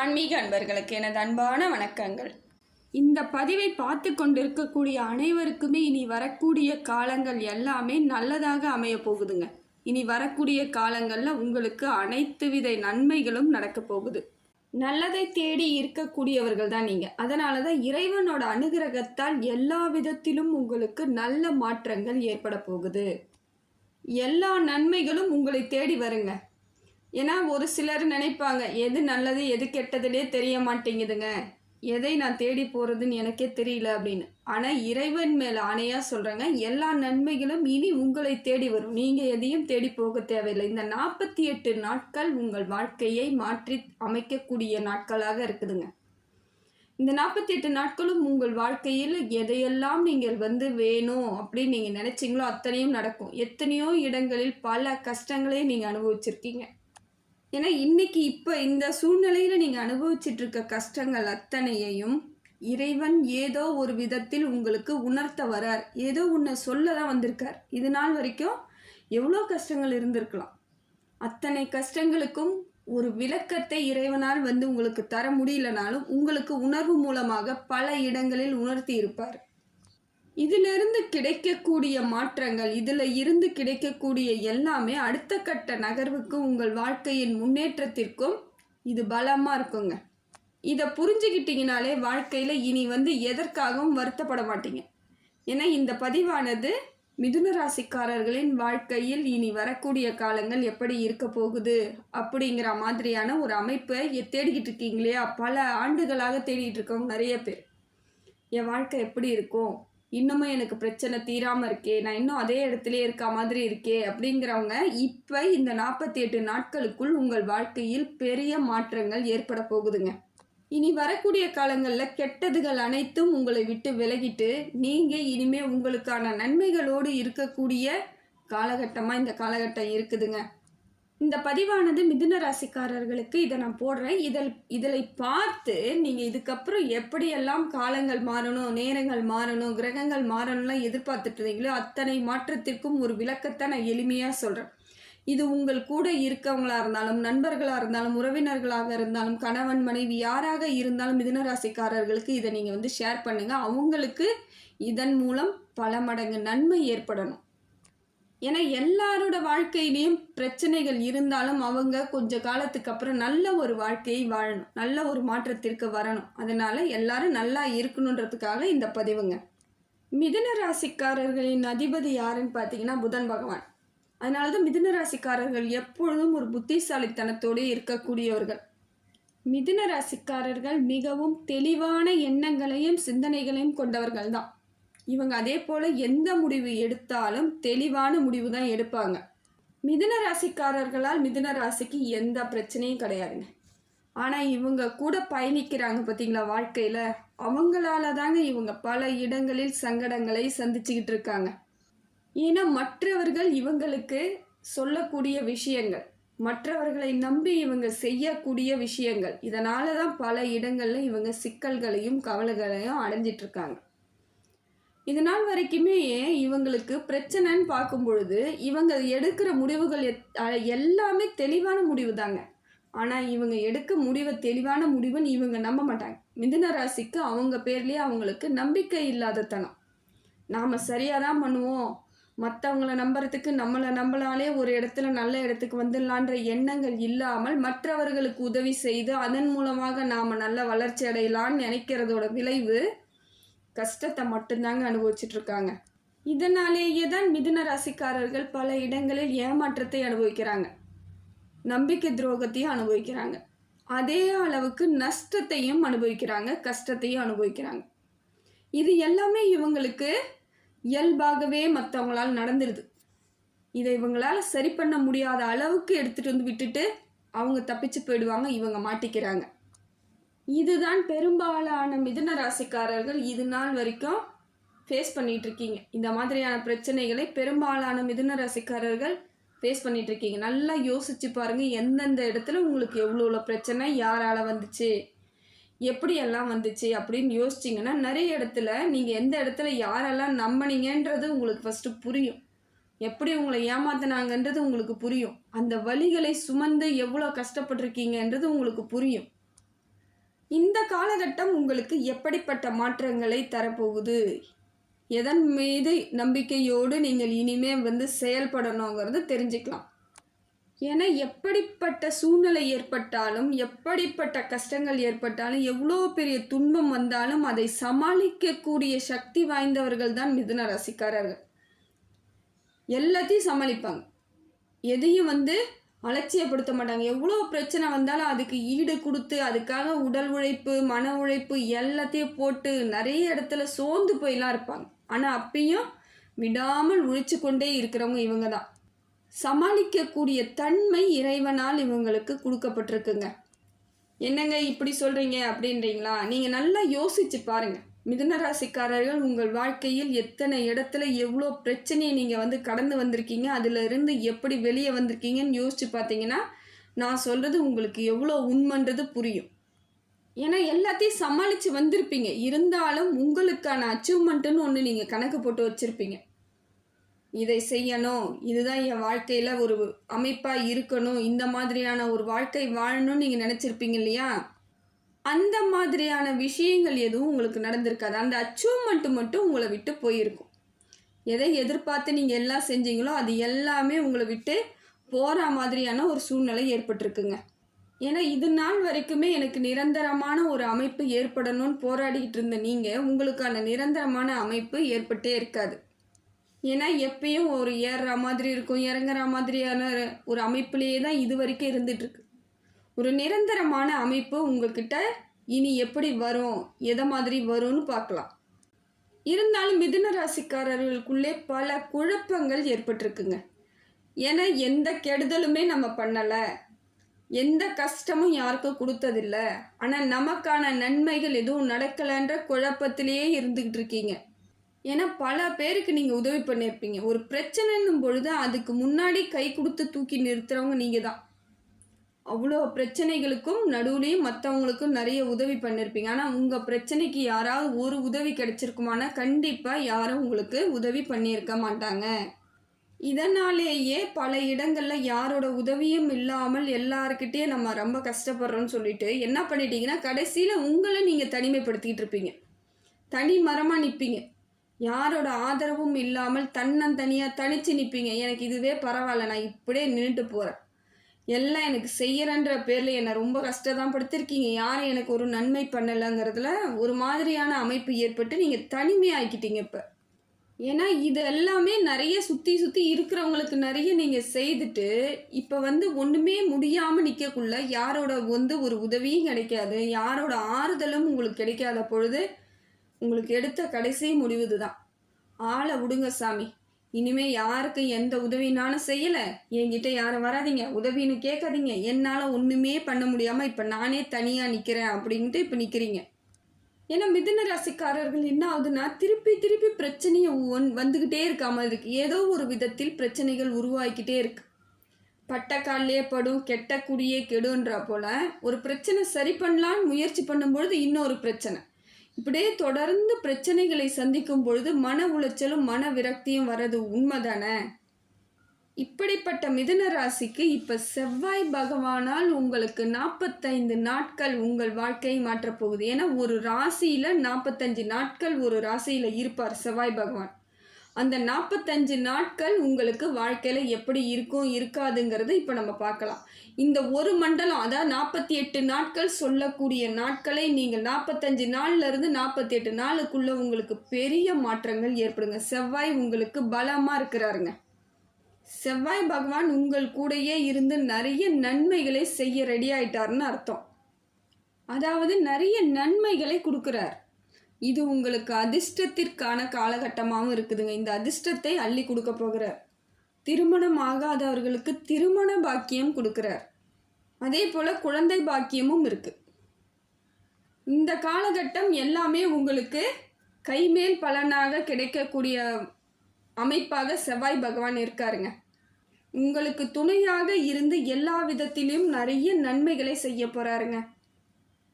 ஆன்மீக அன்பர்களுக்கு எனது அன்பான வணக்கங்கள். இந்த பதிவை பார்த்து கொண்டிருக்கக்கூடிய அனைவருக்குமே இனி வரக்கூடிய காலங்கள் எல்லாமே நல்லதாக அமைய போகுதுங்க. இனி வரக்கூடிய காலங்களில் உங்களுக்கு அனைத்து வித நன்மைகளும் நடக்க போகுது. நல்லதை தேடி இருக்கக்கூடியவர்கள் தான் நீங்கள் அதனால தான் இறைவனோட அனுகிரகத்தால் எல்லா விதத்திலும் உங்களுக்கு நல்ல மாற்றங்கள் ஏற்பட போகுது. எல்லா நன்மைகளும் உங்களை தேடி வருங்க. ஏன்னா ஒரு சிலர் நினைப்பாங்க எது நல்லது எது கெட்டதுலே தெரிய மாட்டேங்குதுங்க. எதை நான் தேடி போகிறதுன்னு எனக்கே தெரியல அப்படின்னு. ஆனால் இறைவன் மேலே ஆணையாக சொல்கிறேங்க எல்லா நன்மைகளும் இனி உங்களை தேடி வரும். நீங்கள் எதையும் தேடி போக தேவையில்லை. இந்த நாற்பத்தி எட்டு நாட்கள் உங்கள் வாழ்க்கையை மாற்றி அமைக்கக்கூடிய நாட்களாக இருக்குதுங்க. இந்த நாற்பத்தி எட்டு நாட்களும் உங்கள் வாழ்க்கையில் எதையெல்லாம் நீங்கள் வந்து வேணும் அப்படின்னு நீங்கள் நினச்சிங்களோ அத்தனையும் நடக்கும். எத்தனையோ இடங்களில் பல கஷ்டங்களையும் நீங்கள் அனுபவிச்சிருக்கீங்க. ஏன்னா இன்னைக்கு இப்போ இந்த சூழ்நிலையில் நீங்கள் அனுபவிச்சிட்டு இருக்க கஷ்டங்கள் அத்தனையையும் இறைவன் ஏதோ ஒரு விதத்தில் உங்களுக்கு உணர்த்த வரார். ஏதோ உன்னை சொல்ல தான் வந்திருக்கார். இது நாள் வரைக்கும் எவ்வளோ கஷ்டங்கள் இருந்திருக்கலாம். அத்தனை கஷ்டங்களுக்கும் ஒரு விளக்கத்தை இறைவனால் வந்து உங்களுக்கு தர முடியலனாலும் உங்களுக்கு உணர்வு மூலமாக பல இடங்களில் உணர்த்தி இருப்பார். இதிலிருந்து கிடைக்கக்கூடிய மாற்றங்கள் இதில் இருந்து கிடைக்கக்கூடிய எல்லாமே அடுத்த கட்ட நகர்வுக்கு உங்கள் வாழ்க்கையின் முன்னேற்றத்திற்கும் இது பலமாக இருக்குங்க. இதை புரிஞ்சுக்கிட்டீங்கனாலே வாழ்க்கையில் இனி வந்து எதற்காகவும் வருத்தப்பட மாட்டீங்க. ஏன்னா இந்த பதிவானது மிதுன ராசிக்காரர்களின் வாழ்க்கையில் இனி வரக்கூடிய காலங்கள் எப்படி இருக்க போகுது அப்படிங்கிற மாதிரியான ஒரு அமைப்பை தேடிக்கிட்டு இருக்கீங்க இல்லையா பல ஆண்டுகளாக தேடிட்டு இருக்கவங்க நிறைய பேர். என் வாழ்க்கை எப்படி இருக்கும்? இன்னமும் எனக்கு பிரச்சனை தீராமல் இருக்கே நான் இன்னும் அதே இடத்துல இருக்க மாதிரி இருக்கே அப்படிங்கிறவங்க இப்போ இந்த நாற்பத்தி எட்டு நாட்களுக்குள் உங்கள் வாழ்க்கையில் பெரிய மாற்றங்கள் ஏற்பட போகுதுங்க. இனி வரக்கூடிய காலங்களில் கெட்டதுகள் அனைத்தும் உங்களை விட்டு விலகிட்டு நீங்கள் இனிமே உங்களுக்கான நன்மைகளோடு இருக்கக்கூடிய காலகட்டமாக இந்த காலகட்டம் இருக்குதுங்க. இந்த பதிவானது மிதுன ராசிக்காரர்களுக்கு இதை நான் போடுறேன். இதில் இதில் பார்த்து நீங்கள் இதுக்கப்புறம் எப்படியெல்லாம் காலங்கள் மாறணும் நேரங்கள் மாறணும் கிரகங்கள் மாறணும்லாம் எதிர்பார்த்துட்டு இருந்தீங்களோ அத்தனை மாற்றத்திற்கும் ஒரு விளக்கத்தை நான் எளிமையாக சொல்கிறேன் இது உங்கள் கூட இருக்கவங்களா இருந்தாலும் நண்பர்களாக இருந்தாலும் உறவினர்களாக இருந்தாலும் கணவன் மனைவி யாராக இருந்தாலும் மிதுன ராசிக்காரர்களுக்கு இதை நீங்கள் வந்து ஷேர் பண்ணுங்கள் அவங்களுக்கு இதன் மூலம் பல மடங்கு நன்மை ஏற்படணும். ஏன்னா எல்லாரோட வாழ்க்கையிலையும் பிரச்சனைகள் இருந்தாலும் அவங்க கொஞ்ச காலத்துக்கு அப்புறம் நல்ல ஒரு வாழ்க்கையை வாழணும். நல்ல ஒரு மாற்றத்திற்கு வரணும். அதனால எல்லாரும் நல்லா இருக்கணுன்றதுக்காக இந்த பதிவுங்க. மிதுன ராசிக்காரர்களின் அதிபதி யாருன்னு பார்த்தீங்கன்னா புதன் பகவான். அதனால தான் மிதுன ராசிக்காரர்கள் எப்பொழுதும் ஒரு புத்திசாலித்தனத்தோடு இருக்கக்கூடியவர்கள். மிதுன ராசிக்காரர்கள் மிகவும் தெளிவான எண்ணங்களையும் சிந்தனைகளையும் கொண்டவர்கள் தான் இவங்க அதே போல் எந்த முடிவு எடுத்தாலும் தெளிவான முடிவு தான் எடுப்பாங்க. மிதுன ராசிக்காரர்களால் மிதுன ராசிக்கு எந்த பிரச்சனையும் கிடையாதுங்க. ஆனால் இவங்க கூட பயணிக்கிறாங்க பார்த்தீங்களா வாழ்க்கையில்? அவங்களால தாங்க இவங்க பல இடங்களில் சங்கடங்களை சந்திச்சுக்கிட்டு இருக்காங்க. ஏன்னா மற்றவர்கள் இவங்களுக்கு சொல்லக்கூடிய விஷயங்கள் மற்றவர்களை நம்பி இவங்க செய்யக்கூடிய விஷயங்கள் இதனால தான் பல இடங்களில் இவங்க சிக்கல்களையும் கவலைகளையும் அடைஞ்சிட்ருக்காங்க இருக்காங்க. இது நாள் வரைக்குமே இவங்களுக்கு பிரச்சனைன்னு பார்க்கும் பொழுது இவங்க எடுக்கிற முடிவுகள் எத்- எல்லாமே தெளிவான முடிவு தாங்க ஆனால் இவங்க எடுக்க முடிவை தெளிவான முடிவுன்னு இவங்க நம்ப மாட்டாங்க. மிதுன ராசிக்கு அவங்க பேர்லேயே அவங்களுக்கு நம்பிக்கை இல்லாத தனம். நாம் சரியாக தான் பண்ணுவோம். மற்றவங்கள நம்புறதுக்கு நம்மளை நம்மளாலே ஒரு இடத்துல நல்ல இடத்துக்கு வந்துடலான்ற எண்ணங்கள் இல்லாமல் மற்றவர்களுக்கு உதவி செய்து அதன் மூலமாக நாம் நல்ல வளர்ச்சி அடையலான்னு நினைக்கிறதோட விளைவு கஷ்டத்தை மட்டும்தாங்க அனுபவிச்சுட்டு இருக்காங்க இதனாலேயே தான் மிதுன ராசிக்காரர்கள் பல இடங்களில் ஏமாற்றத்தை அனுபவிக்கிறாங்க. நம்பிக்கை துரோகத்தையும் அனுபவிக்கிறாங்க. அதே அளவுக்கு நஷ்டத்தையும் அனுபவிக்கிறாங்க கஷ்டத்தையும் அனுபவிக்கிறாங்க. இது எல்லாமே இவங்களுக்கு இயல்பாகவே மற்றவங்களால் நடந்துடுது இதை இவங்களால் சரி பண்ண முடியாத அளவுக்கு எடுத்துகிட்டு வந்து விட்டுட்டு அவங்க தப்பிச்சு போயிடுவாங்க இவங்க மாட்டிக்கிறாங்க. இதுதான் பெரும்பாலான மிதன ராசிக்காரர்கள் இது நாள் வரைக்கும் ஃபேஸ் பண்ணிட்டு இருக்கீங்க. இந்த மாதிரியான பிரச்சனைகளை பெரும்பாலான மிதுன ராசிக்காரர்கள் ஃபேஸ் பண்ணிட்டு இருக்கீங்க. நல்லா யோசிச்சு பாருங்க எந்தெந்த இடத்துல உங்களுக்கு எவ்வளோ எவ்வளோ பிரச்சனை யாரால வந்துச்சு எப்படியெல்லாம் வந்துச்சு அப்படின்னு யோசிச்சிங்கன்னா நிறைய இடத்துல நீங்கள் எந்த இடத்துல யாரெல்லாம் நம்பினீங்கன்றது உங்களுக்கு ஃபஸ்ட்டு புரியும். எப்படி உங்களை ஏமாத்தினாங்கன்றது உங்களுக்கு புரியும். அந்த வழிகளை சுமந்து எவ்வளோ கஷ்டப்பட்டிருக்கீங்கன்றது உங்களுக்கு புரியும். இந்த காலகட்டம் உங்களுக்கு எப்படிப்பட்ட மாற்றங்களை தரப்போகுது? எதன் மீது நம்பிக்கையோடு நீங்கள் இனிமே வந்து செயல்படணுங்கிறது தெரிஞ்சுக்கலாம். ஏன்னா எப்படிப்பட்ட சூழ்நிலை ஏற்பட்டாலும் எப்படிப்பட்ட கஷ்டங்கள் ஏற்பட்டாலும் எவ்வளோ பெரிய துன்பம் வந்தாலும் அதை சமாளிக்கக்கூடிய சக்தி வாய்ந்தவர்கள் தான் மிதுன ரசிக்காரர்கள். எல்லாத்தையும் சமாளிப்பாங்க. எதையும் வந்து அலட்சியப்படுத்த மாட்டாங்க எவ்வளோ பிரச்சனை வந்தாலும் அதுக்கு ஈடு கொடுத்து அதுக்காக உடல் உழைப்பு மன உழைப்பு எல்லாத்தையும் போட்டு நிறைய இடத்துல சோர்ந்து போயெல்லாம் இருப்பாங்க. ஆனால் அப்பயும் விடாமல் உழைச்சு கொண்டே இருக்கிறவங்க இவங்க தான். சமாளிக்கக்கூடிய தன்மை இறைவனால் இவங்களுக்கு கொடுக்கப்பட்டிருக்குங்க. என்னங்க இப்படி சொல்கிறீங்க அப்படின்றீங்களா? நீங்கள் நல்லா யோசிச்சு பாருங்கள் மிதனராசிக்காரர்கள் உங்கள் வாழ்க்கையில் எத்தனை இடத்துல எவ்வளோ பிரச்சனையை நீங்கள் வந்து கடந்து வந்திருக்கீங்க அதுல இருந்து எப்படி வெளியே வந்திருக்கீங்கன்னு யோசிச்சு பார்த்தீங்கன்னா நான் சொல்கிறது உங்களுக்கு எவ்வளோ உண்மைன்றது புரியும். ஏன்னா எல்லாத்தையும் சமாளித்து வந்திருப்பீங்க. இருந்தாலும் உங்களுக்கான அச்சீவ்மெண்ட்டுன்னு ஒன்று நீங்கள் கணக்கு போட்டு வச்சுருப்பீங்க. இதை செய்யணும் இதுதான் என் வாழ்க்கையில் ஒரு அமைப்பாக இருக்கணும் இந்த மாதிரியான ஒரு வாழ்க்கை வாழணும்னு நீங்கள் நினச்சிருப்பீங்க இல்லையா? அந்த மாதிரியான விஷயங்கள் எதுவும் உங்களுக்கு நடந்திருக்காது. அந்த அச்சீவ்மெண்ட்டு மட்டும் உங்களை விட்டு போயிருக்கும். எதை எதிர்பார்த்து நீங்கள் எல்லாம் செஞ்சீங்களோ அது எல்லாமே உங்களை விட்டு போகிற மாதிரியான ஒரு சூழ்நிலை ஏற்பட்டிருக்குங்க. ஏன்னா இது நாள் வரைக்குமே எனக்கு நிரந்தரமான ஒரு அமைப்பு ஏற்படணும்னு போராடிக்கிட்டு இருந்த நீங்கள் உங்களுக்கான நிரந்தரமான அமைப்பு ஏற்பட்டே இருக்காது. ஏன்னா எப்பயும் ஒரு ஏறுற மாதிரி இருக்கும் இறங்குற மாதிரியான ஒரு அமைப்புலேயே தான் இது வரைக்கும் இருந்துகிட்ருக்கு ஒரு நிரந்தரமான அமைப்பு உங்ககிட்ட இனி எப்படி வரும்? எதை மாதிரி வரும்னு பார்க்கலாம். இருந்தாலும் மிதுன ராசிக்காரர்களுக்குள்ளே பல குழப்பங்கள் ஏற்பட்டிருக்குங்க. ஏன்னா எந்த கெடுதலுமே நம்ம பண்ணலை. எந்த கஷ்டமும் யாருக்கும் கொடுத்ததில்ல. ஆனால் நமக்கான நன்மைகள் எதுவும் நடக்கலைன்ற குழப்பத்திலேயே இருந்துக்கிட்டு இருக்கீங்க. ஏன்னா பல பேருக்கு நீங்கள் உதவி பண்ணியிருப்பீங்க. ஒரு பிரச்சனைன்னும் பொழுது அதுக்கு முன்னாடி கை கொடுத்து தூக்கி நிறுத்துறவங்க நீங்கள் தான் அவ்வளோ பிரச்சனைகளுக்கும் நடுவுலையும் மற்றவங்களுக்கும் நிறைய உதவி பண்ணியிருப்பீங்க ஆனால் உங்கள் பிரச்சனைக்கு யாராவது ஒரு உதவி கிடைச்சிருக்குமானா கண்டிப்பாக யாரும் உங்களுக்கு உதவி பண்ணியிருக்க மாட்டாங்க. இதனாலேயே பல இடங்களில் யாரோட உதவியும் இல்லாமல் எல்லாருக்கிட்டே நம்ம ரொம்ப கஷ்டப்படுறோம்னு சொல்லிட்டு என்ன பண்ணிட்டீங்கன்னா கடைசியில் உங்களை நீங்கள் தனிமைப்படுத்திக்கிட்டு இருப்பீங்க. தனி மரமாக நிற்பீங்க யாரோட ஆதரவும் இல்லாமல் தன்னந்தனியாக தனித்து நிற்பீங்க எனக்கு இதுவே பரவாயில்ல நான் இப்படியே நின்றுட்டு போகிறேன் எல்லாம் எனக்கு செய்யறன்ற பேரில் என்னை ரொம்ப கஷ்டம் படுத்திருக்கீங்க. யாரும் எனக்கு ஒரு நன்மை பண்ணலைங்கிறதுல ஒரு மாதிரியான அமைப்பு ஏற்பட்டு நீங்கள் தனிமையாக்கிட்டீங்க இப்போ. ஏன்னா இது எல்லாமே நிறைய சுற்றி சுற்றி இருக்கிறவங்களுக்கு நிறைய நீங்கள் செய்துட்டு இப்போ வந்து ஒன்றுமே முடியாமல் நிற்கக்குள்ள யாரோட வந்து ஒரு உதவியும் கிடைக்காது யாரோட ஆறுதலும் உங்களுக்கு கிடைக்காத பொழுது உங்களுக்கு எடுத்த கடைசி முடிவு இதுதான் ஆளை விடுங்க சாமி. இனிமே யாருக்கும் எந்த உதவினாலும் செய்யலை. என்கிட்ட யாரும் வராதிங்க. உதவின்னு கேட்காதீங்க. என்னால் ஒன்றுமே பண்ண முடியாமல் இப்போ நானே தனியாக நிற்கிறேன் அப்படின்ட்டு இப்போ நிற்கிறீங்க ஏன்னா மிதுன ராசிக்காரர்கள் என்ன ஆகுதுன்னா திருப்பி திருப்பி பிரச்சனையை ஒன் வந்துக்கிட்டே இருக்க மாதிரி இருக்கு. ஏதோ ஒரு விதத்தில் பிரச்சனைகள் உருவாக்கிட்டே இருக்கு. பட்ட படும் கெட்ட குடியே கெடுன்ற போல ஒரு பிரச்சனை சரி பண்ணலான்னு முயற்சி பண்ணும்பொழுது இன்னொரு பிரச்சனை. இப்படியே தொடர்ந்து பிரச்சனைகளை சந்திக்கும் பொழுது மன உளைச்சலும் மன விரக்தியும் வர்றது உண்மைதானே? இப்படிப்பட்ட மிதுன ராசிக்கு இப்ப செவ்வாய் பகவானால் உங்களுக்கு நாற்பத்தைந்து நாட்கள் உங்கள் வாழ்க்கையை மாற்றப் போகுது. ஏன்னா ஒரு ராசியில நாற்பத்தஞ்சு நாட்கள் ஒரு ராசியில இருப்பார் செவ்வாய் பகவான். அந்த நாற்பத்தஞ்சு நாட்கள் உங்களுக்கு வாழ்க்கையில் எப்படி இருக்கும் இருக்காதுங்கிறத இப்போ நம்ம பார்க்கலாம். இந்த ஒரு மண்டலம் அதாவது நாற்பத்தி எட்டு நாட்கள் சொல்லக்கூடிய நாட்களை நீங்கள் நாற்பத்தஞ்சு நாள்ல இருந்து நாற்பத்தி எட்டு நாளுக்குள்ளே உங்களுக்கு பெரிய மாற்றங்கள் ஏற்படுங்க. செவ்வாய் உங்களுக்கு பலமாக இருக்கிறாருங்க. செவ்வாய் பகவான் உங்கள் கூடயே இருந்து நிறைய நன்மைகளை செய்ய ரெடி ஆயிட்டார்னு அர்த்தம். அதாவது நிறைய நன்மைகளை கொடுக்குறார். இது உங்களுக்கு அதிர்ஷ்டத்திற்கான காலகட்டமாகவும் இருக்குதுங்க. இந்த அதிர்ஷ்டத்தை அள்ளி கொடுக்க போகிறார். திருமணம் ஆகாதவர்களுக்கு திருமண பாக்கியம் கொடுக்குறார். அதே போல் குழந்தை பாக்கியமும் இருக்குது இந்த காலகட்டம் எல்லாமே உங்களுக்கு கைமேல் பலனாக கிடைக்கக்கூடிய அமைப்பாக செவ்வாய் பகவான் இருக்காருங்க. உங்களுக்கு துணையாக இருந்து எல்லா விதத்திலையும் நிறைய நன்மைகளை செய்ய போகிறாருங்க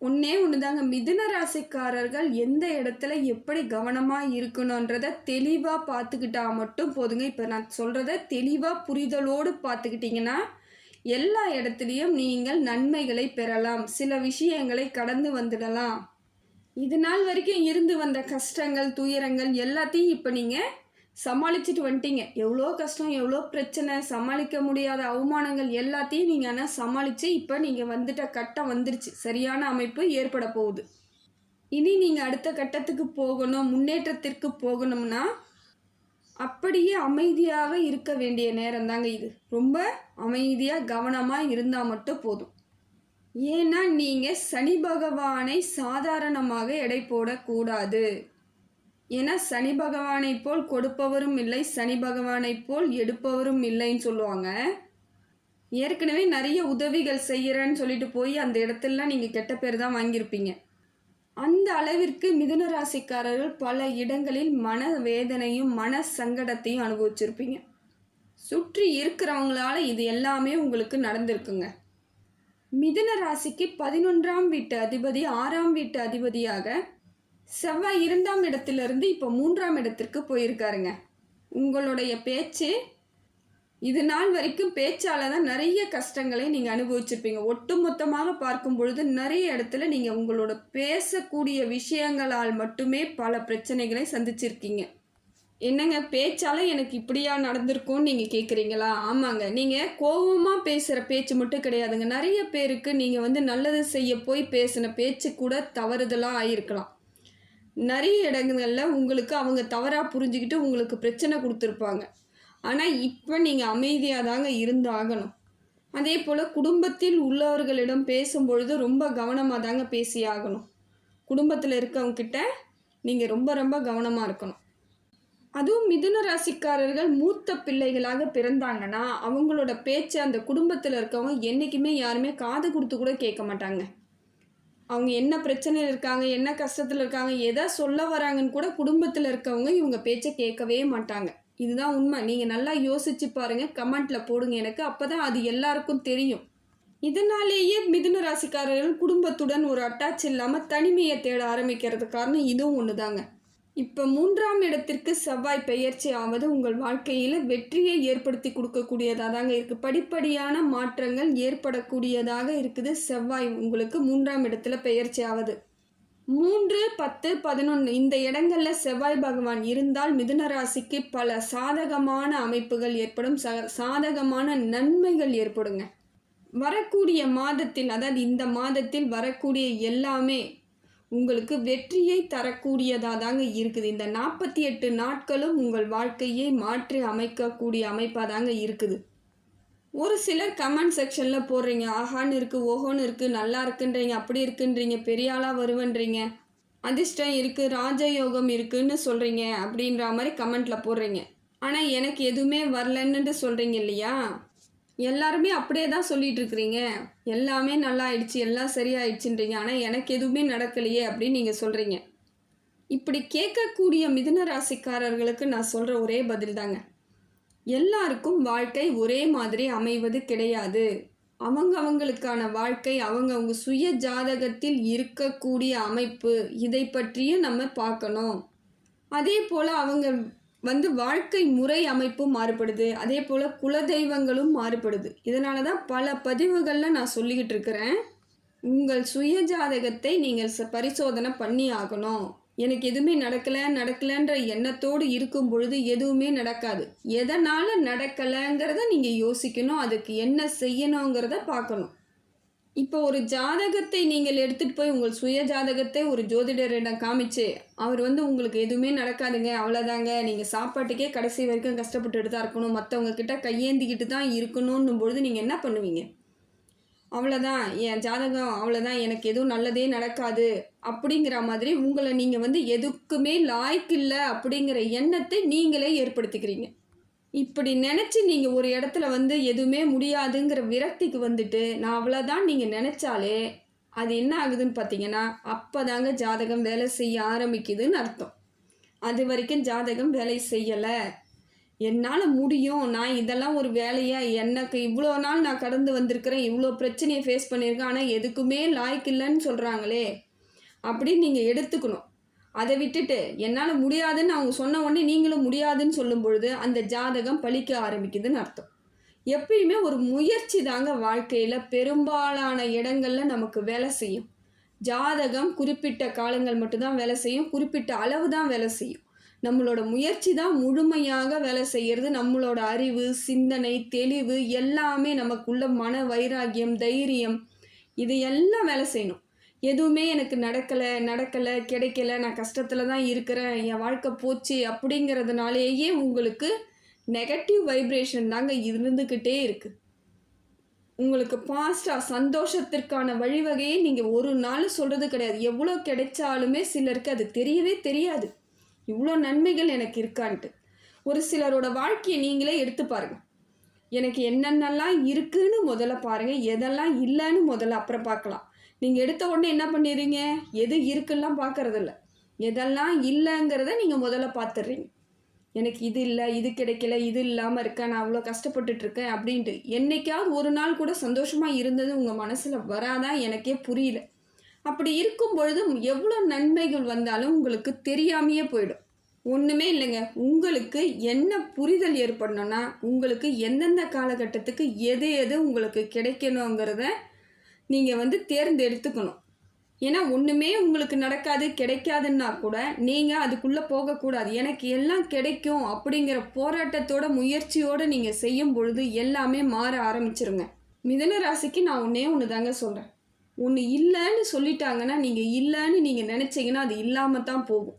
ஒன்னே ஒன்று தாங்க மிதுன ராசிக்காரர்கள் எந்த இடத்துல எப்படி கவனமாக இருக்கணுன்றத தெளிவாக பார்த்துக்கிட்டா மட்டும் போதுங்க. இப்போ நான் சொல்கிறத தெளிவாக புரிதலோடு பார்த்துக்கிட்டிங்கன்னா எல்லா இடத்துலையும் நீங்கள் நன்மைகளை பெறலாம். சில விஷயங்களை கடந்து வந்துடலாம். இது நாள் வரைக்கும் இருந்து வந்த கஷ்டங்கள் துயரங்கள் எல்லாத்தையும் இப்போ நீங்கள் சமாளிச்சுட்டு வந்துட்டீங்க. எவ்வளோ கஷ்டம் எவ்வளோ பிரச்சனை சமாளிக்க முடியாத அவமானங்கள் எல்லாத்தையும் நீங்கள் ஆனால் சமாளித்து இப்போ நீங்கள் வந்துட்ட கட்டம் வந்துருச்சு. சரியான அமைப்பு ஏற்பட போகுது. இனி நீங்கள் அடுத்த கட்டத்துக்கு போகணும் முன்னேற்றத்திற்கு போகணும்னா அப்படியே அமைதியாக இருக்க வேண்டிய நேரம் தாங்க இது. ரொம்ப அமைதியாக கவனமாக இருந்தால் மட்டும் போதும். ஏன்னா நீங்கள் சனி பகவானை சாதாரணமாக எடை போடக்கூடாது. ஏன்னா சனி பகவானை போல் கொடுப்பவரும் இல்லை சனி பகவானை போல் எடுப்பவரும் இல்லைன்னு சொல்லுவாங்க. ஏற்கனவே நிறைய உதவிகள் செய்கிறேன்னு சொல்லிட்டு போய் அந்த இடத்துலலாம் நீங்கள் கெட்ட பேர் தான் வாங்கியிருப்பீங்க. அந்த அளவிற்கு மிதுன ராசிக்காரர்கள் பல இடங்களில் மன வேதனையும் மன சங்கடத்தையும் அனுபவிச்சிருப்பீங்க. சுற்றி இருக்கிறவங்களால இது எல்லாமே உங்களுக்கு நடந்திருக்குங்க. மிதுன ராசிக்கு பதினொன்றாம் வீட்டு அதிபதி ஆறாம் வீட்டு அதிபதியாக செவ்வாய் இரண்டாம் இடத்திலிருந்து இப்போ மூன்றாம் இடத்திற்கு போயிருக்காருங்க. உங்களுடைய பேச்சு இது நாள் வரைக்கும் பேச்சால் தான் நிறைய கஷ்டங்களை நீங்கள் அனுபவிச்சிருப்பீங்க. ஒட்டுமொத்தமாக பார்க்கும் பொழுது நிறைய இடத்துல நீங்கள் உங்களோட பேசக்கூடிய விஷயங்களால் மட்டுமே பல பிரச்சனைகளை சந்திச்சிருக்கீங்க. என்னங்க பேச்சால் எனக்கு இப்படியா நடந்திருக்கும்னு நீங்கள் கேட்குறீங்களா ஆமாங்க நீங்கள் கோபமாக பேசுகிற பேச்சு மட்டும் கிடையாதுங்க. நிறைய பேருக்கு நீங்கள் வந்து நல்லது செய்ய போய் பேசின பேச்சு கூட தவறுதலாக ஆயிருக்கலாம். நிறைய இடங்களில் உங்களுக்கு அவங்க தவறாக புரிஞ்சுக்கிட்டு உங்களுக்கு பிரச்சனை கொடுத்துருப்பாங்க. ஆனால் இப்போ நீங்கள் அமைதியாக தாங்க இருந்தாகணும். அதே போல் குடும்பத்தில் உள்ளவர்களிடம் பேசும்பொழுது ரொம்ப கவனமாக தாங்க பேசி ஆகணும் குடும்பத்தில் இருக்கவங்கக்கிட்ட நீங்கள் ரொம்ப ரொம்ப கவனமாக இருக்கணும். அதுவும் மிதுன ராசிக்காரர்கள் மூத்த பிள்ளைகளாக பிறந்தாங்கன்னா அவங்களோட பேச்சை அந்த குடும்பத்தில் இருக்கவங்க என்றைக்குமே யாருமே காது கொடுத்து கூட கேட்க மாட்டாங்க. அவங்க என்ன பிரச்சனையில் இருக்காங்க என்ன கஷ்டத்தில் இருக்காங்க எதை சொல்ல வராங்கன்னு கூட குடும்பத்தில் இருக்கவங்க இவங்க பேச்சை கேட்கவே மாட்டாங்க. இதுதான் உண்மை. நீங்கள் நல்லா யோசிச்சு பாருங்கள் கமெண்ட்டில் போடுங்க எனக்கு. அப்போ தான் அது எல்லாருக்கும் தெரியும். இதனாலேயே மிதுன ராசிக்காரர்கள் குடும்பத்துடன் ஒரு அட்டாச் இல்லாமல் தனிமையை தேட ஆரம்பிக்கிறது காரணம் இதுவும் ஒன்று தாங்க இப்போ மூன்றாம் இடத்திற்கு செவ்வாய் பெயர்ச்சி ஆவது உங்கள் வாழ்க்கையில் வெற்றியை ஏற்படுத்தி கொடுக்கக்கூடியதாக தாங்க இருக்குது படிப்படியான மாற்றங்கள் ஏற்படக்கூடியதாக இருக்குது செவ்வாய் உங்களுக்கு மூன்றாம் இடத்துல பெயர்ச்சி ஆவது மூன்று பத்து பதினொன்று இந்த இடங்களில் செவ்வாய் பகவான் இருந்தால் மிதுன ராசிக்கு பல சாதகமான அமைப்புகள் ஏற்படும். ச சாதகமான நன்மைகள் ஏற்படுங்க. வரக்கூடிய மாதத்தில் அதாவது இந்த மாதத்தில் வரக்கூடிய எல்லாமே உங்களுக்கு வெற்றியை தரக்கூடியதாக தாங்க இருக்குது. இந்த நாற்பத்தி எட்டு நாட்களும் உங்கள் வாழ்க்கையை மாற்றி அமைக்கக்கூடிய அமைப்பாக தாங்க இருக்குது. ஒரு சிலர் கமெண்ட் செக்ஷனில் போடுறீங்க. ஆஹான்னு இருக்குது ஓஹோன்னு இருக்குது நல்லா இருக்குன்றீங்க அப்படி இருக்குன்றீங்க பெரிய ஆளாக வருவன்றீங்க அதிர்ஷ்டம் இருக்குது ராஜயோகம் இருக்குதுன்னு சொல்கிறீங்க அப்படின்ற மாதிரி கமெண்ட்டில் போடுறீங்க. ஆனால் எனக்கு எதுவுமே வரலன்னுட்டு சொல்கிறீங்க இல்லையா? எல்லாருமே அப்படியே தான் சொல்லிட்டு இருக்கிறீங்க எல்லாமே நல்லா ஆயிடுச்சு எல்லாம் சரியாயிடுச்சுன்றீங்க. ஆனால் எனக்கு எதுவுமே நடக்கலையே அப்படின்னு நீங்கள் சொல்கிறீங்க இப்படி கேட்கக்கூடிய மிதுன ராசிக்காரர்களுக்கு நான் சொல்கிற ஒரே பதில் தாங்க எல்லாருக்கும் வாழ்க்கை ஒரே மாதிரி அமைவது கிடையாது. அவங்க அவங்களுக்கான வாழ்க்கை அவங்க அவங்க சுய ஜாதகத்தில் இருக்கக்கூடிய அமைப்பு இதை பற்றியும் நம்ம பார்க்கணும். அதே போல் அவங்க வந்து வாழ்க்கை முறை அமைப்பும் மாறுபடுது. அதே போல் குலதெய்வங்களும் மாறுபடுது. இதனால தான் பல பதிவுகளில் நான் சொல்லிக்கிட்டு இருக்கிறேன். உங்கள் சுய ஜாதகத்தை நீங்கள் ச பரிசோதனை பண்ணி ஆகணும். எனக்கு எதுவுமே நடக்கலை நடக்கலைன்ற எண்ணத்தோடு இருக்கும் பொழுது எதுவுமே நடக்காது. எதனால் நடக்கலைங்கிறத நீங்கள் யோசிக்கணும். அதுக்கு என்ன செய்யணுங்கிறத பார்க்கணும். இப்போ ஒரு ஜாதகத்தை நீங்கள் எடுத்துகிட்டு போய் உங்கள் சுய ஜாதகத்தை ஒரு ஜோதிடரிடம் காமிச்சு அவர் வந்து உங்களுக்கு எதுவுமே நடக்காதுங்க அவ்வளோதாங்க நீங்கள் சாப்பாட்டுக்கே கடைசி வரைக்கும் கஷ்டப்பட்டுட்டு தான் இருக்கணும் மற்றவங்க கிட்ட கையேந்திக்கிட்டு தான் இருக்கணும்னும் பொழுது நீங்கள் என்ன பண்ணுவீங்க? அவ்வளோதான் என் ஜாதகம் அவ்வளோதான் எனக்கு எதுவும் நல்லதே நடக்காது அப்படிங்கிற மாதிரி உங்களை நீங்கள் வந்து எதுக்குமே லாய்க்கு இல்லை அப்படிங்கிற எண்ணத்தை நீங்களே ஏற்படுத்திக்கிறீங்க. இப்படி நினச்சி நீங்கள் ஒரு இடத்துல வந்து எதுவுமே முடியாதுங்கிற விரக்திக்கு வந்துட்டு நான் அவ்வளோதான் நீங்கள் நினச்சாலே அது என்ன ஆகுதுன்னு பார்த்தீங்கன்னா அப்போ தாங்க ஜாதகம் வேலை செய்ய ஆரம்பிக்குதுன்னு அர்த்தம். அது வரைக்கும் ஜாதகம் வேலை செய்யலை. என்னால் முடியும். நான் இதெல்லாம் ஒரு வேலையாக எனக்கு இவ்வளோ நாள் நான் கடந்து வந்திருக்கிறேன். இவ்வளோ பிரச்சனையை ஃபேஸ் பண்ணியிருக்கேன். ஆனால் எதுக்குமே லாய்க்கு இல்லைன்னு சொல்கிறாங்களே அப்படின்னு நீங்கள் எடுத்துக்கணும். அதை விட்டுட்டு என்னால் முடியாதுன்னு அவங்க சொன்ன உடனே நீங்களும் முடியாதுன்னு சொல்லும் பொழுது அந்த ஜாதகம் பழிக்க ஆரம்பிக்குதுன்னு அர்த்தம். எப்பயுமே ஒரு முயற்சி தாங்க வாழ்க்கையில் பெரும்பாலான இடங்களில் நமக்கு வேலை செய்யும். ஜாதகம் குறிப்பிட்ட காலங்கள் மட்டும்தான் வேலை செய்யும் குறிப்பிட்ட அளவு தான் வேலை செய்யும். நம்மளோட முயற்சி தான் முழுமையாக வேலை செய்கிறது நம்மளோட அறிவு சிந்தனை தெளிவு எல்லாமே நமக்குள்ள மன வைராகியம் தைரியம் இது எல்லாம் வேலை செய்யணும். எதுவுமே எனக்கு நடக்கலை நடக்கலை கிடைக்கல. நான் கஷ்டத்தில் தான் இருக்கிறேன். என் வாழ்க்கை போச்சு அப்படிங்கிறதுனாலேயே உங்களுக்கு நெகட்டிவ் வைப்ரேஷன் தாங்க இருந்துக்கிட்டே இருக்குது உங்களுக்கு பாஸ்டாக சந்தோஷத்திற்கான வழிவகையை நீங்கள் ஒரு நாள் சொல்கிறது கிடையாது. எவ்வளோ கிடைச்சாலுமே சிலருக்கு அது தெரியவே தெரியாது. இவ்வளோ நன்மைகள் எனக்கு இருக்கான்ட்டு. ஒரு சிலரோட வாழ்க்கையை நீங்களே எடுத்து பாருங்கள் எனக்கு என்னென்னலாம் இருக்குதுன்னு முதல்ல பாருங்கள் எதெல்லாம் இல்லைன்னு முதல்ல அப்புறம் பார்க்கலாம். நீங்கள் எடுத்த உடனே என்ன பண்ணிடுறீங்க? எது இருக்குல்லாம் பார்க்கறதில்ல. எதெல்லாம் இல்லைங்கிறத நீங்கள் முதல்ல பார்த்துட்றீங்க. எனக்கு இது இல்லை இது கிடைக்கல இது இல்லாமல் இருக்கேன் நான் அவ்வளோ கஷ்டப்பட்டுட்டு இருக்கேன் அப்படின்ட்டு என்றைக்காவது ஒரு நாள் கூட சந்தோஷமாக இருந்தது உங்கள் மனசில் வராதான் எனக்கே புரியல. அப்படி இருக்கும் பொழுது எவ்வளோ நன்மைகள் வந்தாலும் உங்களுக்கு தெரியாமையே போயிடும். ஒன்றுமே இல்லைங்க. உங்களுக்கு என்ன புரிதல் ஏற்படணும்னா உங்களுக்கு எந்தெந்த காலகட்டத்துக்கு எது எது உங்களுக்கு கிடைக்கணுங்கிறத நீங்கள் வந்து தேர்ந்தெடுத்துக்கணும். ஏன்னா ஒன்றுமே உங்களுக்கு நடக்காது கிடைக்காதுன்னா கூட நீங்கள் அதுக்குள்ளே போகக்கூடாது. எனக்கு எல்லாம் கிடைக்கும் அப்படிங்கிற போராட்டத்தோட முயற்சியோடு நீங்கள் செய்யும் பொழுது எல்லாமே மாற ஆரம்பிச்சிருங்க. மிதன ராசிக்கு நான் ஒன்றே ஒன்று தாங்க சொல்கிறேன் ஒன்று இல்லைன்னு சொல்லிட்டாங்கன்னா நீங்கள் இல்லைன்னு நீங்கள் நினச்சிங்கன்னா அது இல்லாமல் தான் போகும்.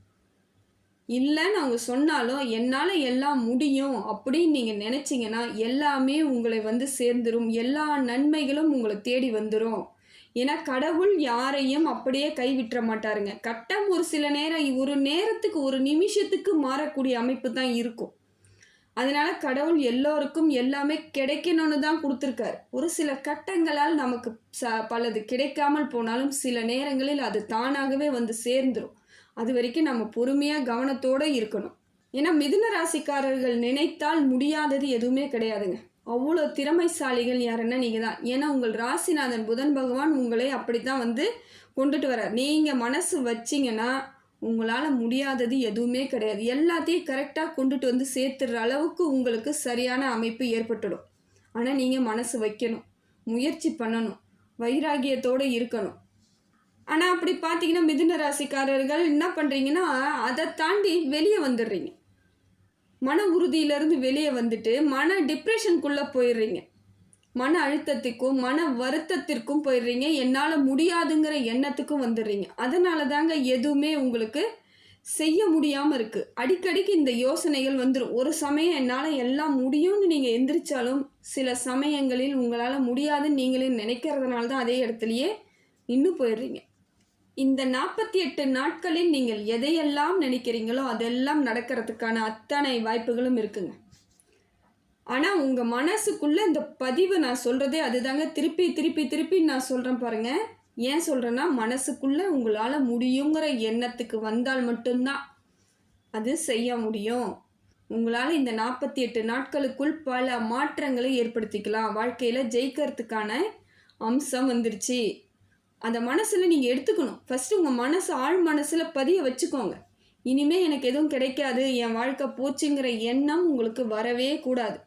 இல்லைன்னு அவங்க சொன்னாலும் என்னால் எல்லாம் முடியும் அப்படின்னு நீங்கள் நினச்சிங்கன்னா எல்லாமே உங்களை வந்து சேர்ந்துடும் எல்லா நன்மைகளும் உங்களை தேடி வந்துடும் ஏன்னா கடவுள் யாரையும் அப்படியே கைவிட்டுற மாட்டாருங்க. கட்டம் ஒரு சில நேரம் ஒரு நேரத்துக்கு ஒரு நிமிஷத்துக்கு மாறக்கூடிய அமைப்பு தான் இருக்கும். அதனால கடவுள் எல்லோருக்கும் எல்லாமே கிடைக்கணும்னு தான் கொடுத்துருக்காரு. ஒரு சில கட்டங்களால் நமக்கு ச பலது கிடைக்காமல் போனாலும் சில நேரங்களில் அது தானாகவே வந்து சேர்ந்துடும் அது வரைக்கும் நம்ம பொறுமையாக கவனத்தோடு இருக்கணும். ஏன்னா மிதுன ராசிக்காரர்கள் நினைத்தால் முடியாதது எதுவுமே கிடையாதுங்க. அவ்வளோ திறமைசாலிகள் யாருன்னா நீங்கள் தான். ஏன்னா உங்கள் ராசிநாதன் புதன் பகவான் உங்களை அப்படி தான் வந்து கொண்டுட்டு வரார் நீங்கள் மனசு வச்சிங்கன்னா உங்களால் முடியாதது எதுவுமே கிடையாது. எல்லாத்தையும் கரெக்டாக கொண்டுட்டு வந்து சேர்த்துடுற அளவுக்கு உங்களுக்கு சரியான அமைப்பு ஏற்பட்டுடும். ஆனால் நீங்கள் மனசு வைக்கணும். முயற்சி பண்ணணும். வைராகியத்தோடு இருக்கணும். ஆனால் அப்படி பார்த்தீங்கன்னா மிதுன ராசிக்காரர்கள் என்ன பண்ணுறீங்கன்னா அதை தாண்டி வெளியே வந்துடுறீங்க. மன உறுதியிலேருந்து வெளியே வந்துட்டு மன டிப்ரெஷனுக்குள்ளே போயிடுறீங்க. மன அழுத்தத்துக்கும் மன வருத்தத்திற்கும் போயிடுறீங்க. என்னால் முடியாதுங்கிற எண்ணத்துக்கும் வந்துடுறீங்க. அதனால தாங்க எதுவுமே உங்களுக்கு செய்ய முடியாமல் இருக்குது அடிக்கடிக்கு இந்த யோசனைகள் வந்துடும் ஒரு சமயம் என்னால் எல்லாம் முடியும்னு நீங்கள் எந்திரிச்சாலும் சில சமயங்களில் உங்களால் முடியாதுன்னு நீங்களே நினைக்கிறதுனால தான் அதே இடத்துலையே நின்று போயிடுறீங்க. இந்த நாற்பத்தி எட்டு நாட்களில் நீங்கள் எதையெல்லாம் நினைக்கிறீங்களோ அதெல்லாம் நடக்கிறதுக்கான அத்தனை வாய்ப்புகளும் இருக்குங்க. ஆனால் உங்கள் மனசுக்குள்ளே இந்த பதிவு நான் சொல்கிறதே அதுதாங்க. திருப்பி திருப்பி திருப்பி நான் சொல்கிறேன் பாருங்கள் ஏன் சொல்கிறேன்னா மனசுக்குள்ளே உங்களால் முடியுங்கிற எண்ணத்துக்கு வந்தால் மட்டும்தான் அது செய்ய முடியும். உங்களால் இந்த நாற்பத்தி எட்டு நாட்களுக்குள் பல மாற்றங்களை ஏற்படுத்திக்கலாம். வாழ்க்கையில் ஜெயிக்கிறதுக்கான அம்சம் வந்துருச்சு. அந்த மனசில் நீங்கள் எடுத்துக்கணும். ஃபஸ்ட்டு உங்கள் மனசு ஆழ் மனசில் பதிய வச்சுக்கோங்க. இனிமேல் எனக்கு எதுவும் கிடைக்காது. என் வாழ்க்கை போச்சுங்கிற எண்ணம் உங்களுக்கு வரவே கூடாது.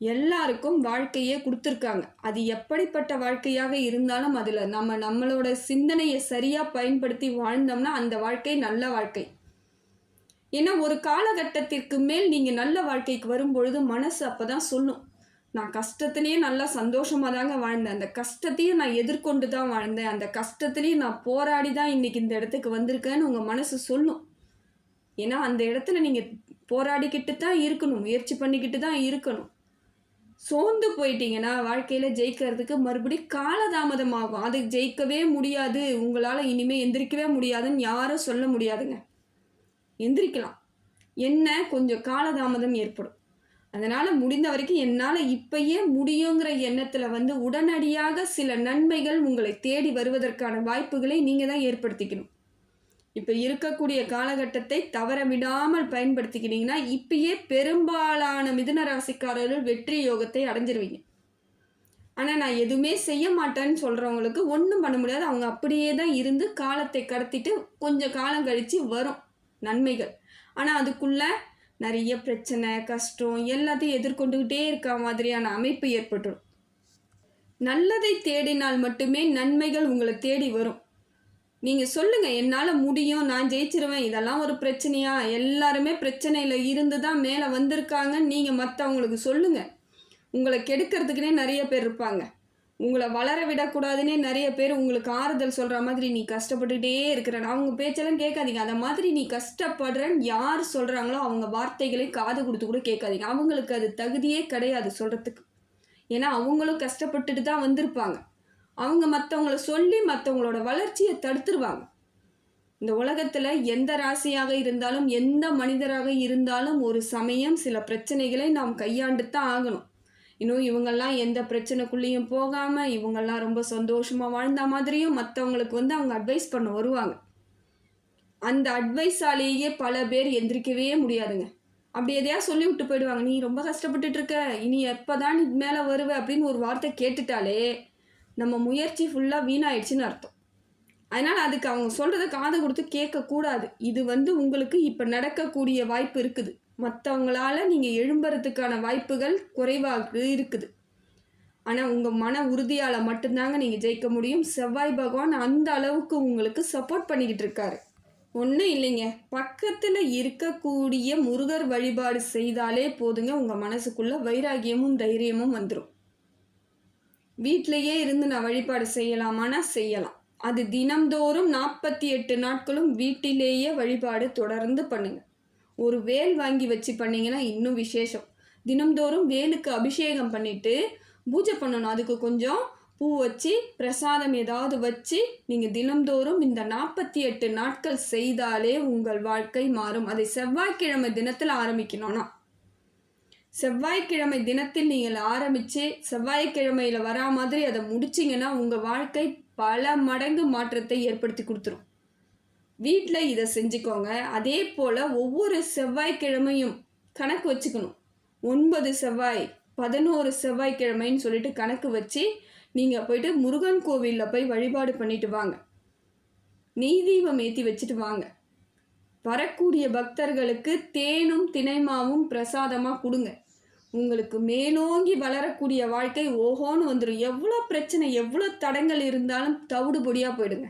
எல்லாருக்கும் வாழ்க்கையே கொடுத்துருக்காங்க. அது எப்படிப்பட்ட வாழ்க்கையாக இருந்தாலும் அதில் நம்ம நம்மளோட சிந்தனையை சரியாக பயன்படுத்தி வாழ்ந்தோம்னா அந்த வாழ்க்கை நல்ல வாழ்க்கை. ஏன்னா ஒரு காலகட்டத்திற்கு மேல் நீங்கள் நல்ல வாழ்க்கைக்கு வரும்பொழுது மனசு அப்போ தான் சொல்லும். நான் கஷ்டத்துலேயே நல்லா சந்தோஷமாக தாங்க வாழ்ந்தேன். அந்த கஷ்டத்தையும் நான் எதிர்கொண்டு தான் வாழ்ந்தேன். அந்த கஷ்டத்துலேயும் நான் போராடி தான் இன்றைக்கி இந்த இடத்துக்கு வந்திருக்கேன்னு உங்கள் மனசு சொல்லும். ஏன்னா அந்த இடத்துல நீங்கள் போராடிக்கிட்டு தான் இருக்கணும். முயற்சி பண்ணிக்கிட்டு தான் இருக்கணும். சோர்ந்து போயிட்டீங்கன்னா வாழ்க்கையில் ஜெயிக்கிறதுக்கு மறுபடியும் காலதாமதமாகும் அது ஜெயிக்கவே முடியாது. உங்களால் இனிமேல் எந்திரிக்கவே முடியாதுன்னு யாரும் சொல்ல முடியாதுங்க. எந்திரிக்கலாம். என்ன? கொஞ்சம் காலதாமதம் ஏற்படும். அதனால் முடிந்த வரைக்கும் என்னால் இப்பயே முடியுங்கிற எண்ணத்தில் வந்து உடனடியாக சில நன்மைகள் உங்களை தேடி வருவதற்கான வாய்ப்புகளை நீங்கள் தான் ஏற்படுத்திக்கணும். இப்போ இருக்கக்கூடிய காலகட்டத்தை தவற விடாமல் பயன்படுத்திக்கிட்டீங்கன்னா இப்பயே பெரும்பாலான மிதுன ராசிக்காரர்கள் வெற்றி யோகத்தை அடைஞ்சிருவீங்க. ஆனால் நான் எதுவுமே செய்ய மாட்டேன்னு சொல்கிறவங்களுக்கு ஒன்றும் பண்ண முடியாது. அவங்க அப்படியே தான் இருந்து காலத்தை கடத்திட்டு கொஞ்சம் காலம் கழித்து வரும் நன்மைகள். ஆனால் அதுக்குள்ளே நிறைய பிரச்சனை கஷ்டம் எல்லாத்தையும் எதிர்கொண்டுக்கிட்டே இருக்க மாதிரியான அமைப்பு ஏற்பட்டுரும். நல்லதை தேடினால் மட்டுமே நன்மைகள் உங்களை தேடி வரும். நீங்கள் சொல்லுங்கள் என்னால் முடியும் நான் ஜெயிச்சிருவேன் இதெல்லாம் ஒரு பிரச்சனையா? எல்லாருமே பிரச்சனையில் இருந்து தான் மேலே வந்திருக்காங்க நீங்கள் மற்றவங்களுக்கு சொல்லுங்கள் உங்களை கெடுக்கிறதுக்குனே நிறைய பேர் இருப்பாங்க. உங்களை வளர விடக்கூடாதுன்னே நிறைய பேர் உங்களுக்கு ஆறுதல் சொல்கிற மாதிரி நீ கஷ்டப்பட்டுகிட்டே இருக்கிற அவங்க பேச்செல்லாம் கேட்காதீங்க. அந்த மாதிரி நீ கஷ்டப்படுறன்னு யார் சொல்கிறாங்களோ அவங்க வார்த்தைகளை காது கொடுத்து கூட கேட்காதீங்க. அவங்களுக்கு அது தகுதியே கிடையாது சொல்கிறதுக்கு ஏன்னா அவங்களும் கஷ்டப்பட்டுட்டு தான் வந்திருப்பாங்க. அவங்க மற்றவங்கள சொல்லி மற்றவங்களோட வளர்ச்சியை தடுத்துருவாங்க. இந்த உலகத்தில் எந்த ராசியாக இருந்தாலும் எந்த மனிதராக இருந்தாலும் ஒரு சமயம் சில பிரச்சனைகளை நாம் கையாண்டு தான் ஆகணும். இன்னும் இவங்கெல்லாம் எந்த பிரச்சனைக்குள்ளேயும் போகாமல் இவங்கெல்லாம் ரொம்ப சந்தோஷமாக வாழ்ந்த மாதிரியும் மற்றவங்களுக்கு வந்து அவங்க அட்வைஸ் பண்ண வருவாங்க. அந்த அட்வைஸாலேயே பல பேர் எந்திரிக்கவே முடியாதுங்க. அப்படி எதையா சொல்லி விட்டு போயிடுவாங்க. நீ ரொம்ப கஷ்டப்பட்டுட்டு இருக்க. இனி எப்போ தான் நீ மேலே வருவ? அப்படின்னு ஒரு வார்த்தை கேட்டுட்டாலே நம்ம முயற்சி ஃபுல்லாக வீணாயிடுச்சுன்னு அர்த்தம். அதனால் அதுக்கு அவங்க சொல்கிறத காது கொடுத்து கேட்கக்கூடாது. இது வந்து உங்களுக்கு இப்போ நடக்கக்கூடிய வாய்ப்பு இருக்குது. மற்றவங்களால நீங்கள் எழும்புறதுக்கான வாய்ப்புகள் குறைவாக இருக்குது. ஆனால் உங்கள் மன உறுதியால் மட்டும்தாங்க நீங்கள் ஜெயிக்க முடியும். செவ்வாய் பகவான் அந்த அளவுக்கு உங்களுக்கு சப்போர்ட் பண்ணிக்கிட்டு இருக்காரு. ஒன்றும் இல்லைங்க. பக்கத்தில் இருக்கக்கூடிய முருகர் வழிபாடு செய்தாலே போதுங்க. உங்கள் மனசுக்குள்ளே வைராகியமும் தைரியமும் வந்துடும் வீட்டிலையே இருந்து நான் வழிபாடு செய்யலாமானா செய்யலாம். அது தினம்தோறும் நாற்பத்தி எட்டு நாட்களும் வீட்டிலேயே வழிபாடு தொடர்ந்து பண்ணுங்கள் ஒரு வேல் வாங்கி வச்சு பண்ணிங்கன்னா இன்னும் விசேஷம். தினம்தோறும் வேலுக்கு அபிஷேகம் பண்ணிவிட்டு பூஜை பண்ணணும். அதுக்கு கொஞ்சம் பூ வச்சு பிரசாதம் ஏதாவது வச்சு நீங்கள் தினம்தோறும் இந்த நாற்பத்தி எட்டு நாட்கள் செய்தாலே உங்கள் வாழ்க்கை மாறும். அதை செவ்வாய்க்கிழமை தினத்தில் ஆரம்பிக்கணும்னா. செவ்வாய்க்கிழமை தினத்தில் நீங்கள் ஆரம்பித்து செவ்வாய்க்கிழமையில் வரா மாதிரி அதை முடிச்சிங்கன்னா உங்கள் வாழ்க்கை பல மடங்கு மாற்றத்தை ஏற்படுத்தி கொடுத்துரும். வீட்டில் இதை செஞ்சுக்கோங்க. அதே போல் ஒவ்வொரு செவ்வாய்க்கிழமையும் கணக்கு வச்சுக்கணும். ஒன்பது செவ்வாய் பதினோரு செவ்வாய்க்கிழமைன்னு சொல்லிட்டு கணக்கு வச்சு நீங்கள் போயிட்டு முருகன் கோவிலில் போய் வழிபாடு பண்ணிட்டு வாங்க. நெய்தீபம் ஏற்றி வச்சுட்டு வாங்க. வரக்கூடிய பக்தர்களுக்கு தேனும் தினைமாவும் பிரசாதமாக கொடுங்க. உங்களுக்கு மேலோங்கி வளரக்கூடிய வாழ்க்கை ஓஹோன்னு வந்துடும் எவ்வளோ பிரச்சனை எவ்வளோ தடங்கள் இருந்தாலும் தவிடுபொடியாக போயிடுங்க.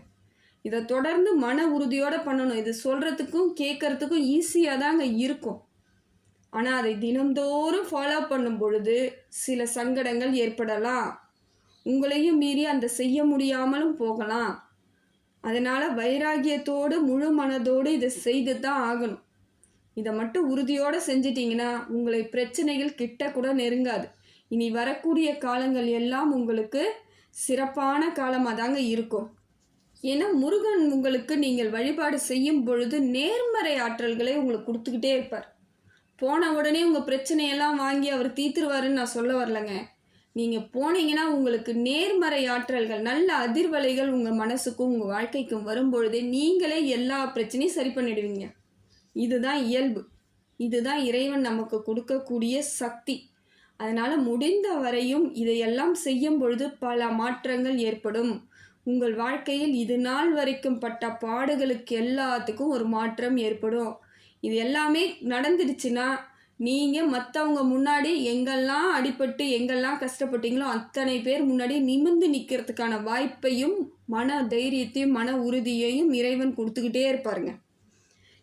இதை தொடர்ந்து மன உறுதியோடு பண்ணணும். இது சொல்கிறதுக்கும் கேட்குறதுக்கும் ஈஸியாக தாங்க இருக்கும். ஆனால் அதை தினந்தோறும் ஃபாலோ பண்ணும் பொழுது சில சங்கடங்கள் ஏற்படலாம். உங்களையும் மீறி அந்த செய்ய முடியாமலும் போகலாம். அதனால் வைராகியத்தோடு முழு மனதோடு இதை செய்து தான் ஆகணும். இதை மட்டும் உறுதியோடு செஞ்சிட்டிங்கன்னா உங்களை பிரச்சனைகள் கிட்ட கூட நெருங்காது. இனி வரக்கூடிய காலங்கள் எல்லாம் உங்களுக்கு சிறப்பான காலமாக தாங்க இருக்கும். ஏன்னா முருகன் உங்களுக்கு நீங்கள் வழிபாடு செய்யும் பொழுது நேர்மறை ஆற்றல்களை உங்களுக்கு கொடுத்துக்கிட்டே இருப்பார். போன உடனே உங்கள் பிரச்சனையெல்லாம் வாங்கி அவர் தீத்துருவாருன்னு நான் சொல்ல வரலங்க. நீங்கள் போனீங்கன்னா உங்களுக்கு நேர்மறை ஆற்றல்கள் நல்ல அதிர்வலைகள் உங்கள் மனசுக்கும் உங்கள் வாழ்க்கைக்கும் வரும்பொழுதே நீங்களே எல்லா பிரச்சனையும் சரி பண்ணிடுவீங்க. இதுதான் இயல்பு. இதுதான் இறைவன் நமக்கு கொடுக்கக்கூடிய சக்தி. அதனால் முடிந்த வரையும் இதையெல்லாம் செய்யும் பொழுது பல மாற்றங்கள் ஏற்படும். உங்கள் வாழ்க்கையில் இது நாள் வரைக்கும் பட்ட பாடுகளுக்கு எல்லாத்துக்கும் ஒரு மாற்றம் ஏற்படும். இது எல்லாமே நடந்துடுச்சுன்னா நீங்கள் மற்றவங்க முன்னாடி எங்கெல்லாம் அடிபட்டு எங்கெல்லாம் கஷ்டப்பட்டீங்களோ அத்தனை பேர் முன்னாடி நிமிர்ந்து நிற்கிறதுக்கான வாய்ப்பையும் மன தைரியத்தையும் மன உறுதியையும் இறைவன் கொடுத்துக்கிட்டே இருப்பாருங்க.